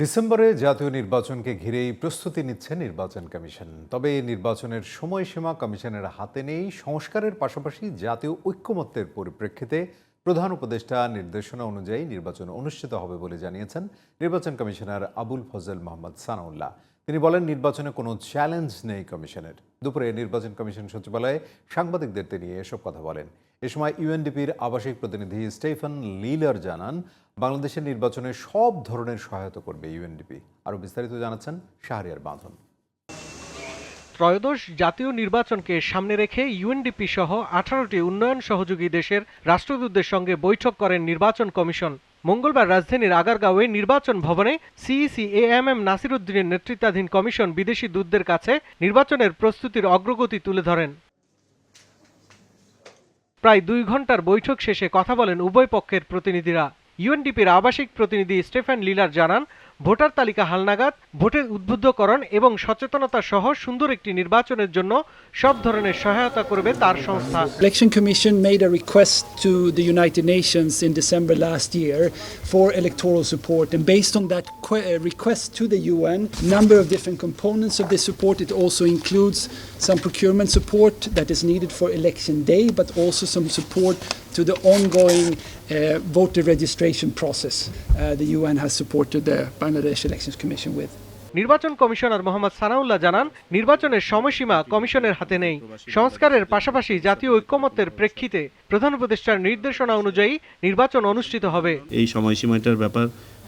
ডিসেম্বরে জাতীয় নির্বাচনকে ঘিরেই প্রস্তুতি নিচ্ছে নির্বাচন কমিশন। তবে এই নির্বাচনের সময়সীমা কমিশনের হাতে নেই। সংস্কারের পাশাপাশি জাতীয় ঐক্যমত্যের পরিপ্রেক্ষিতে প্রধান উপদেষ্টা নির্দেশনা অনুযায়ী নির্বাচন অনুষ্ঠিত হবে বলে জানিয়েছেন নির্বাচন কমিশনার আবুল ফজল মোহাম্মদ সানাউল্লাহ। তিনি বলেন, নির্বাচনে কোনো চ্যালেঞ্জ নেই কমিশনের। দুপুরে নির্বাচন কমিশন সচিবালয়ে সাংবাদিকদের তিনি এসব কথা বলেন। এ সময় ইউএনডিপির আবাসিক প্রতিনিধি স্টেফেন লিলার জানান বাংলাদেশের নির্বাচনে সব ধরনের সহায়তা করবে ইউএনডিপি আরও বিস্তারিত জানাচ্ছেন শাহরিয়ার বাঁধন। ত্রয়োদশ জাতীয় নির্বাচনকে সামনে রেখে ইউএনডিপি সহ আঠারোটি উন্নয়ন সহযোগী দেশের রাষ্ট্রদূতদের সঙ্গে বৈঠক করেন নির্বাচন কমিশন। মঙ্গলবার রাজধানীর আগারগাঁওয়ে নির্বাচন ভবনে সিইসি এ এম এম নাসিরুদ্দিনের নেতৃত্বাধীন কমিশন বিদেশি দূতদের কাছে নির্বাচনের প্রস্তুতির অগ্রগতি তুলে ধরেন। প্রায় দুই ঘণ্টার বৈঠক শেষে কথা বলেন উভয় পক্ষের প্রতিনিধিরা। ইউএনডিপির আবাসিক প্রতিনিধি স্টেফেন লিলার জানান ভোটার তালিকা হালনাগাদ ভোটের উদ্বুদ্ধকরণ এবং সচেতনতা সহ সুন্দর একটি নির্বাচনের জন্য সব ধরনের সহায়তা করবে তার সংস্থা Election Commission made a request to the United Nations in December last year for electoral support, and based on that que- uh, request to the UN, number of different components of this support. It also includes some procurement support that is needed for election day, but also some support to the ongoing uh, voter registration process. Uh, the UN has supported the Bangladesh Elections Commission with. নির্বাচন commissioner Mohammad Sanaullah জানান নির্বাচনের সময়সীমা কমিশনের হাতে নেই সংস্কারের পাশাপাশি জাতীয় ঐক্যমত্যের প্রেক্ষিতে প্রধান উপদেষ্টার নির্দেশনা অনুযায়ী নির্বাচন অনুষ্ঠিত হবে এই সময়সীমাটার ব্যাপার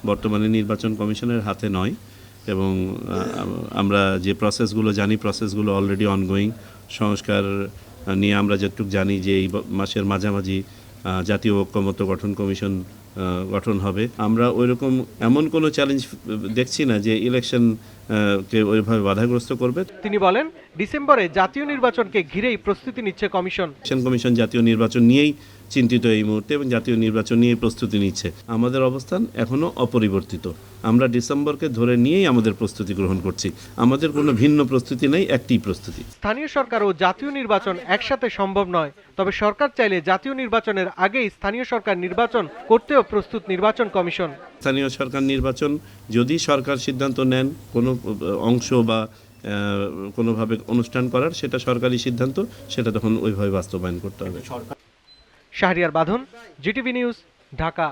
বর্তমানে নির্বাচন কমিশনের হাতে নয় এবং আমরা যে প্রসেসগুলো জানি প্রসেসগুলো অলরেডি অনগোয়িং সংস্কার নিয়ে আমরা যতটুকু জানি যে এই মাসের মাঝামাঝি জাতীয় ঐক্যমত্য গঠন কমিশন গঠন হবে। আমরা ওই রকম এমন কোনো চ্যালেঞ্জ দেখছি না যে ইলেকশন কে ওইভাবে বাধাগ্রস্ত করবে। তিনি বলেন ডিসেম্বরে জাতীয় নির্বাচনকে ঘিরেই প্রস্তুতি নিচ্ছে কমিশন। কমিশন জাতীয় নির্বাচন নিয়েই চিন্তিত এই মুহূর্তে এবং জাতীয় নির্বাচন নিয়ে প্রস্তুতি নিচ্ছে। আমাদের অবস্থান এখনও অপরিবর্তিত। আমরা ডিসেম্বরকে ধরে নিয়েই আমাদের প্রস্তুতি গ্রহণ করছি। আমাদের কোনো ভিন্ন প্রস্তুতি নেই একটি প্রস্তুতি। স্থানীয় সরকার ও জাতীয় নির্বাচন একসাথে সম্ভব নয় তবে সরকার চাইলে জাতীয় নির্বাচনের আগেই স্থানীয় সরকার নির্বাচন করতেও প্রস্তুত নির্বাচন কমিশন। স্থানীয় সরকার নির্বাচন যদি সরকার সিদ্ধান্ত নেন কোনো অংশ বা আহ, কোনোভাবে অনুষ্ঠান করার সেটা সরকারি সিদ্ধান্ত সেটা তখন ওইভাবে বাস্তবায়ন করতে হবে। শাহরিয়ার বাঁধন জিটিভি নিউজ ঢাকা।